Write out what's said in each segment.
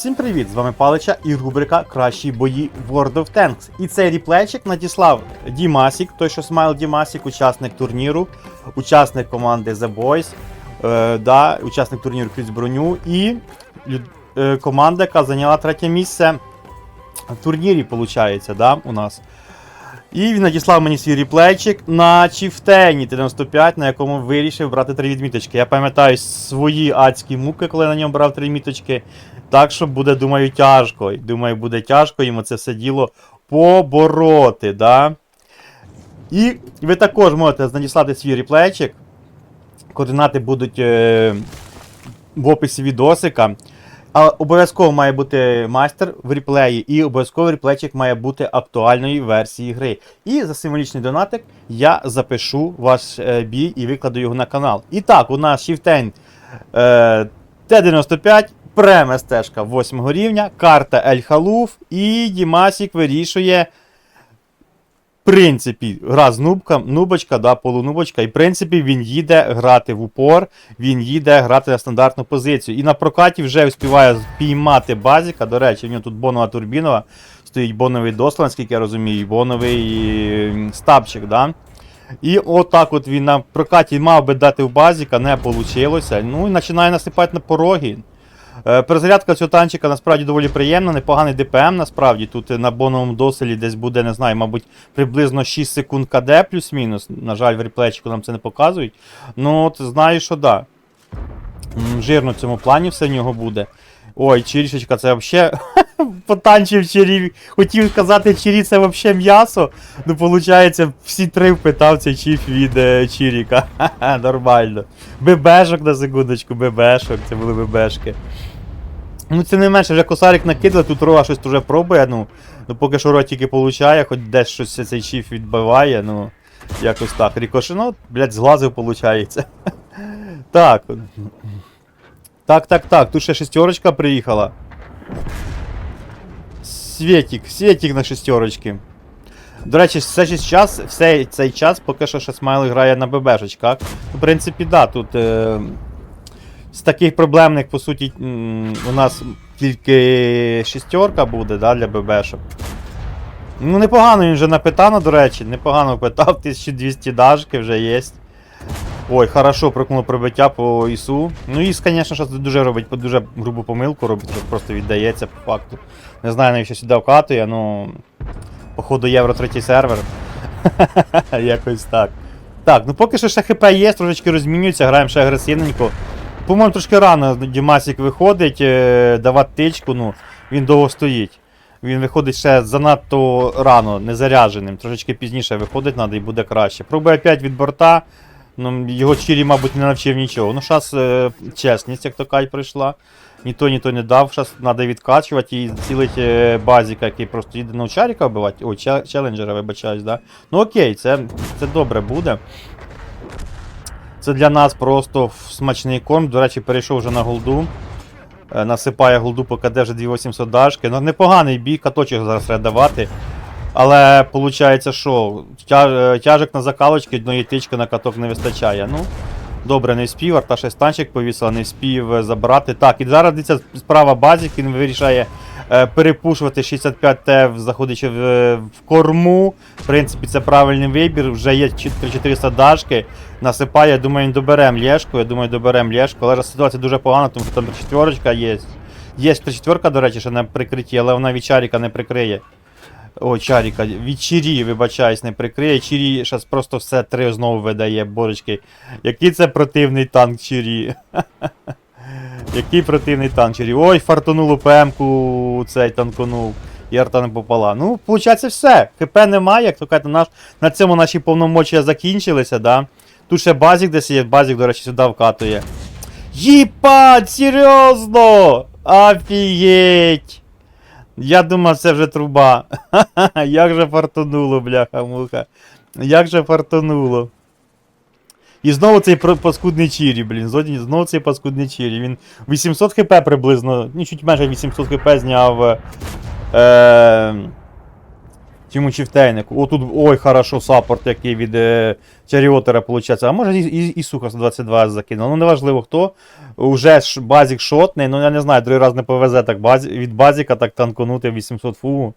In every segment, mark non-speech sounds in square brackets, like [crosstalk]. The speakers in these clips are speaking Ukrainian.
Всім привіт! З вами Палича і рубрика Кращі бої World of Tanks. І цей ріплейчик надіслав Дімасік, той, що Смайл Дімасік, учасник турніру, учасник команди The Boys, е, да, учасник турніру Крізь броню і е, команда, яка зайняла третє місце в турнірі, виходить, да, у нас. І він надіслав мені свій ріплейчик на Чіфтені 95, на якому вирішив брати три відміточки. Я пам'ятаю свої адські муки, коли на ньому брав три відміточки. Так що буде, думаю, тяжко. Думаю, буде тяжко йому це все діло побороти. Да? І ви також можете надіслати свій ріплейчик. Координати будуть е, в описі відосика. А обов'язково має бути майстер в реплеї, і обов'язково реплейчик має бути актуальної версії гри. І за символічний донатик я запишу ваш е, бій і викладу його на канал. І так, у нас Shiften е, Т-95, прем стежка 8 рівня, карта Ель Халуф, і Дімасік вирішує. В принципі, гра з нубка, нубочка, да, полунубочка, і в принципі він їде грати в упор, він їде грати на стандартну позицію. І на прокаті вже успіває спіймати базіка. До речі, в нього тут бонова турбінова, стоїть боновий дослан, скільки я розумію, боновий стабчик. Да? І отак от він на прокаті мав би дати в базіка, не вийшло. Ну і починає насипати на пороги. Е, Перезарядка цього танчика насправді доволі приємна, непоганий ДПМ насправді. Тут на боновому доселі десь буде, не знаю, мабуть, приблизно 6 секунд КД плюс-мінус. На жаль, в реплечку нам це не показують. Ну, от знаю, що да. Жирно в цьому плані все в нього буде. Ой, чирішечка, це взагалі [laughs] потанчив чирі. Хотів сказати, чирі це взагалі м'ясо. Ну, виходить, всі три впитав цей чіф від е, чиріка. [laughs] Нормально. ББшок на секундочку, ББшок, це були ББшки. Ну, це не менше, вже косарик накидав, тут рога щось вже пробує, ну, ну поки що рот тільки получає, хоч десь щось цей чіф відбиває, ну, якось так. Рікоши, ну, блядь, зглазив, виходить. [laughs] Так. Так, так, так, тут ще шестерочка приїхала. Светик, Светик на шестерочки. До речі, все час, все цей час поки що Смайл грає на ББшечках. В принципі, да, тут е, з таких проблемних, по суті, у нас тільки шестерка буде да, для ББшок. Ну, непогано він вже напитано, до речі, непогано питав, 1200 дажки вже є. Ой, хорошо прокнув пробиття по ІСу. Ну, ІС, звісно, що дуже робить дуже грубу помилку, робить, що просто віддається по факту. Не знаю, навіщо сюди вкатує, ну. Походу Євро третій сервер. [laughs] Якось так. Так, ну поки що ще ХП є, трошечки розмінюється, граємо ще агресивненько. По-моєму, трошки рано Дімасік виходить, е, давати тичку, ну, він довго стоїть. Він виходить ще занадто рано, незарядженим. Трошечки пізніше виходить треба і буде краще. Пробує опять від борта. Ну, його чирі, мабуть, не навчив нічого. Ну, зараз е, чесність, як то кай прийшла. Ні то, не дав, зараз треба відкачувати і цілить е, базіка, який просто їде ну, чаріка вбивати. Ча- челенджера, вибачаюсь, да? Ну окей, це, це добре буде. Це для нас просто смачний корм. До речі, перейшов вже на голду. Е, Насипає голду по КД вже 2800 дашки. Ну, непоганий бій, каточок зараз треба давати. Але виходить, що е, на закалочки, одної тички на каток не вистачає. Ну, добре, не вспів, арта ще станчик повісила, не вспів е, забрати. Так, і зараз дивіться, справа базік, він вирішає е, перепушувати 65 т заходячи в, в корму. В принципі, це правильний вибір. Вже є 400 дашки. Насипає, я думаю, доберем лєшку. Я думаю, доберем лєшку. Але ситуація дуже погана, тому що там четверочка є. Є четверка, до речі, ще на прикритті, але вона від чаріка не прикриє. О, чаріка, від вибачаюсь, не прикриє. Чирі зараз просто все три знову видає, божечки. Який це противний танк Чирі. [laughs] Який противний танк Чирі. Ой, фартануло ПМ-ку цей танконув. І арта не попала. Ну, виходить, все. ХП немає, як то кажуть, наш, на цьому наші повномочія закінчилися, да. Тут ще базік десь є, базік, до речі, сюди вкатує. Єпать, серйозно! Офігеть! Я думав, це вже труба. [laughs] Як же фартонуло, бляха-муха. Як же фартонуло. І знову цей паскудний чірі, блін. знову- цей паскудний чірі. Він 800 хп приблизно, ну чуть менше 800 хп зняв. Е, Чому чифтейнику? О, тут, ой, хорошо, саппорт який від е, Чаріотера виходить. А може і, і, і сука 122 закинув. Ну неважливо хто. Уже ж базік шотний, ну я не знаю, другий раз не повезе так базі, від базіка так танконути 800 фугу.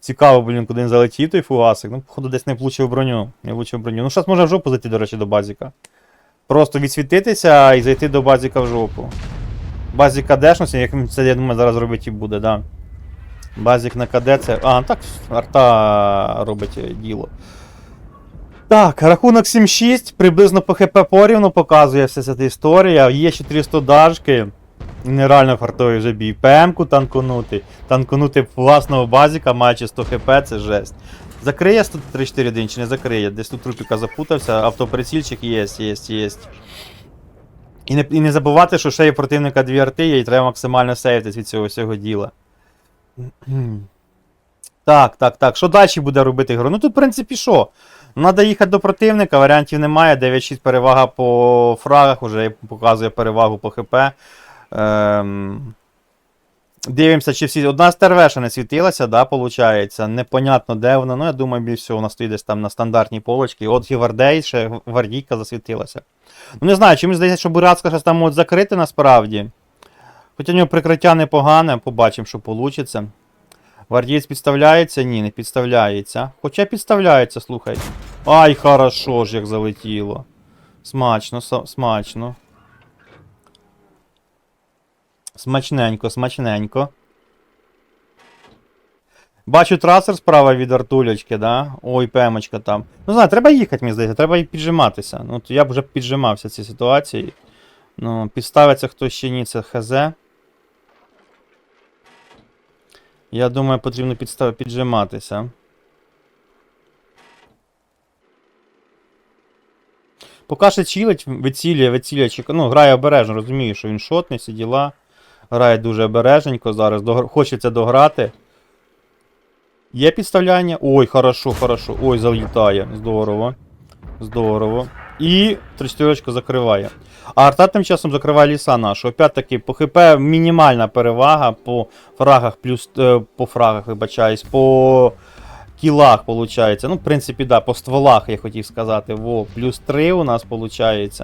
Цікаво, блін, куди він залетів той фугасик. Ну, походу, десь не влучив броню. Не влучив броню. Ну, зараз може в жопу зайти, до речі, до базіка. Просто відсвітитися і зайти до базіка в жопу. Базік кадешності, як це, я думаю, зараз робить і буде, да. Базік на КД це. А, так, арта робить е, діло. Так, рахунок 7-6, приблизно по ХП порівну показує вся ця історія. Є 400 дажки. Нереально фартовий вже бій. ПМ-ку танконути. Танконути власного базіка, маючи 100 хп, це жесть. Закриє 134 чи не закриє? Десь тут трупіка запутався, автоприцільчик є, є, є. І не, і не забувати, що ще є противника дві арти, і треба максимально сейвитись від цього всього діла. Так, так, так. Що далі буде робити гру? Ну тут, в принципі, що? Надо їхати до противника, варіантів немає. 9-6 перевага по фрагах, уже показує перевагу по ХП. Ем... Дивимося, чи всі. Одна стервеша не світилася, да, получається. Непонятно, де вона. Ну, я думаю, більш всього вона стоїть десь там на стандартній полочці. От Гівардей, ще гвардійка засвітилася. Ну, не знаю, чи мені здається, що Бурацька щось там можуть закрити насправді. Хоча в нього прикриття непогане, побачимо, що вийде. Гвардієць підставляється? Ні, не підставляється. Хоча підставляється, слухай. Ай, хорошо ж, як залетіло. Смачно, смачно. Смачненько, смачненько. Бачу трасер справа від артулечки, да? Ой, пемочка там. Ну знаю, треба їхати, мені здається, треба і піджиматися. Ну, то я б вже піджимався в цій ситуації. Ну, підставиться хтось ще ні, це хз. Я думаю, потрібно підстав... піджиматися. Поки що чилить, вицілює, вицілює, ну, грає обережно, розумію, що він шотний, всі діла. Грає дуже обережненько зараз, догр... хочеться дограти. Є підставляння? Ой, хорошо, хорошо. Ой, залітає. Здорово. Здорово. І 3 закриває. А арта тим часом закриває ліса нашу. Опять-таки, по ХП мінімальна перевага по фрагах, плюс е, по фрагах, вибачаюсь, по кілах, виходить. Ну, в принципі, да, по стволах, я хотів сказати. Во, плюс 3 у нас виходить.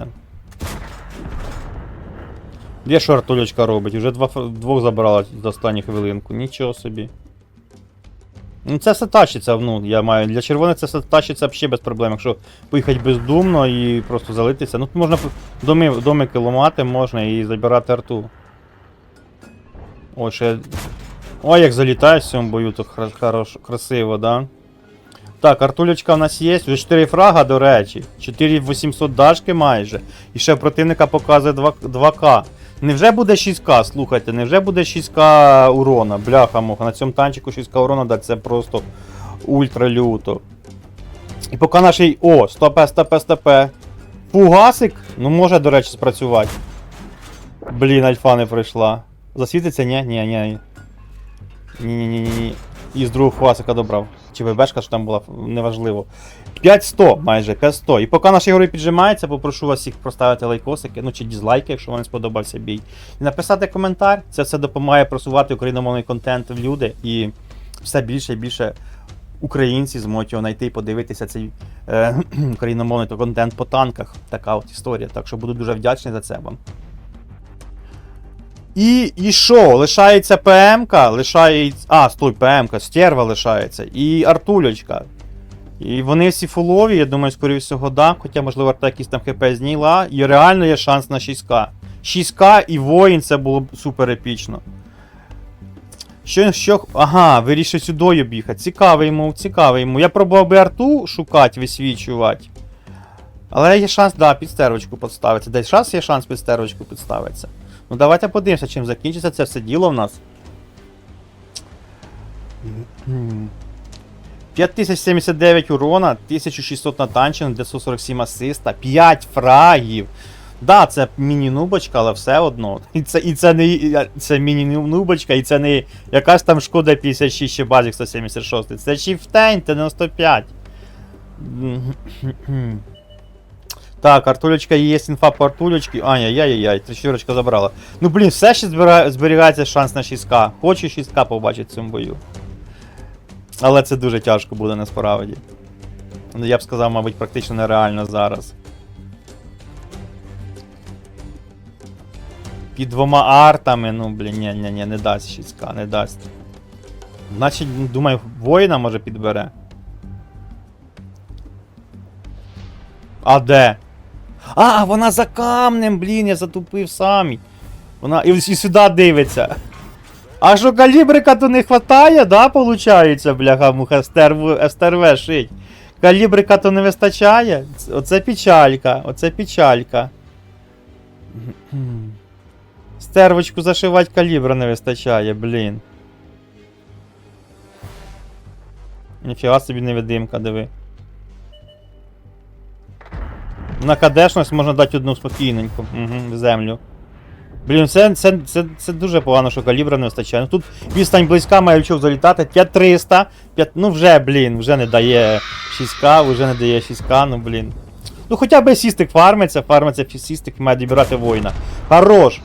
Де що артулечка робить? Уже два, двох забрала за останню хвилинку. Нічого собі. Ну це все тащиться, ну, я маю. Для червоних це все тащиться взагалі без проблем. Якщо поїхати бездумно і просто залитися. Ну тут можна доми, домики ламати можна і забирати арту. Ой, ще. Ой, як залітає в цьому бою, то хорош, красиво, да? Так, артулечка в нас є. Вже 4 фрага, до речі. 4800 дашки майже. І ще противника показує 2, 2К. Невже буде 6К, слухайте, невже буде 6К урона? Бляха муха, на цьому танчику 6К урона дати це просто ультра люто. І поки наш. О, стопе, стопе, стопе. Фугасик? Ну може, до речі, спрацювати. Блін, альфа не прийшла. Засвітиться? Ні, ні, ні. Ні-ні-ні. І з другого фугасика добрав. Чи ВБшка що там була, неважливо. 5100 майже, 5100. І поки наші герої піджимаються, попрошу вас всіх проставити лайкосики, ну чи дізлайки, якщо вам сподобався бій. І написати коментар. Це все допомагає просувати україномовний контент в люди. І все більше і більше українці зможуть його знайти і подивитися цей е, [clears throat] україномовний контент по танках. Така от історія. Так що буду дуже вдячний за це вам. І, і що? Лишається ПМК, лишається. А, стой, ПМК, стерва лишається. І Артулечка. І вони всі фулові, я думаю, скоріше всього, да. Хоча, можливо, арта якісь там ХП зніла. І реально є шанс на 6К. 6К і воїн це було б супер епічно. Що, що. Ага, вирішив сюди об'їхати. Цікавий мов, цікавий мов. Я пробував би арту шукати, висвічувати. Але є шанс, да, під стервочку. Десь шанс є шанс під підставитися. Ну давайте подивимося, чим закінчиться це все діло в нас. 5079 урона, 1600 натанчено, 947 асиста, 5 фрагів. Да, це міні-нубочка, але все одно. І це, і це не це міні-нубочка, і це не якась там шкода 56 чи базік 176. Це чіфтень 95. Так, Артулечка є інфа по Артулечці. Ай-яй-яй-яй, тричорочка забрала. Ну блін, все ще зберігається шанс на 6К. Хочу 6К побачити в цьому бою. Але це дуже тяжко буде насправді. Ну, Я б сказав, мабуть, практично нереально зараз. Під двома артами, ну, блін, ні, ні, ні, не дасть 6к, не дасть. Значить, думаю, воїна може підбере. А де? А, вона за камнем, блін, я затупив самі. Вона і, і сюди дивиться. А що калібрика то не хватає, да, получається, бляха, муха стерв, СТРВ шить. Калібрика то не вистачає. Оце печалька, оце печалька. Стервочку зашивати калібра не вистачає, блін. Ніфіга собі невидимка, диви. На кадешність можна дати одну спокійненьку. Угу, в землю. Блін, це, це, це, це дуже погано, що калібра не вистачає. Ну тут відстань близька має чого залітати. 5300. 5, ну вже, блін, вже не дає 6к, вже не дає 6к, ну блін. Ну хоча б сістик фармиться, фармиться сістик має добирати воїна. Хорош!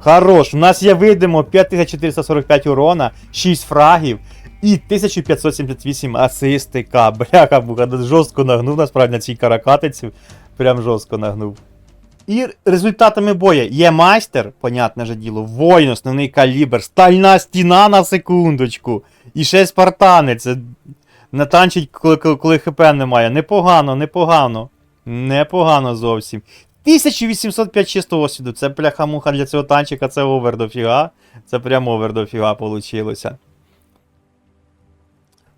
Хорош! У нас є видимо 5445 урона, 6 фрагів і 1578 асистика. Бляха, буха, жорстко нагнув насправді на цій каракатиці. Прям жорстко нагнув. І результатами бою є майстер, понятне же діло, воїн, основний калібр, стальна стіна на секундочку. І ще спартани. Це натанчить, коли, коли, хп немає. Непогано, непогано. Непогано зовсім. 1805 чистого освіду. Це пляха-муха для цього танчика, це овер дофіга. Це прям овер дофіга получилося.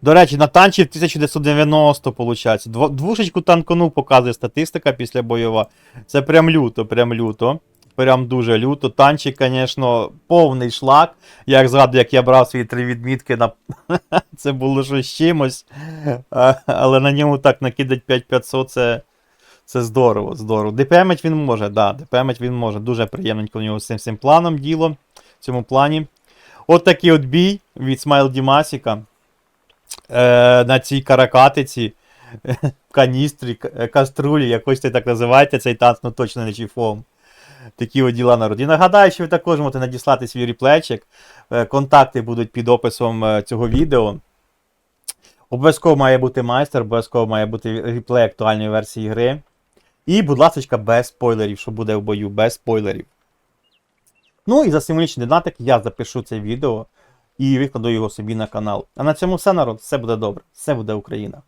До речі, на танчі 1990, виходить. Двушечку танконув, показує статистика після бойова. Це прям люто, прям люто. Прям дуже люто. Танчик, звісно, повний шлак. Як згадую, як я брав свої три відмітки на. [laughs] це було щось чимось. Але на ньому так накидать 5500 це. Це здорово, здорово. ДПМить він може, да, ДПМить він може. Дуже приємненько у нього з цим, цим планом діло. В цьому плані. От такий от бій від Смайл Дімасіка. Е, на цій каракатиці, [laughs] каністрі, е, каструлі, якось це так називаєте цей танк, ну точно не чіфом. Такі діла народ. І нагадаю, що ви також можете надіслати свій реплейчик. Е, Контакти будуть під описом цього відео. Обов'язково має бути майстер, обов'язково має бути реплей актуальної версії гри. І, будь ласка, без спойлерів, що буде в бою, без спойлерів. Ну і за символічний донатик я запишу це відео і викладу його собі на канал. А на цьому все, народ, все буде добре, все буде Україна.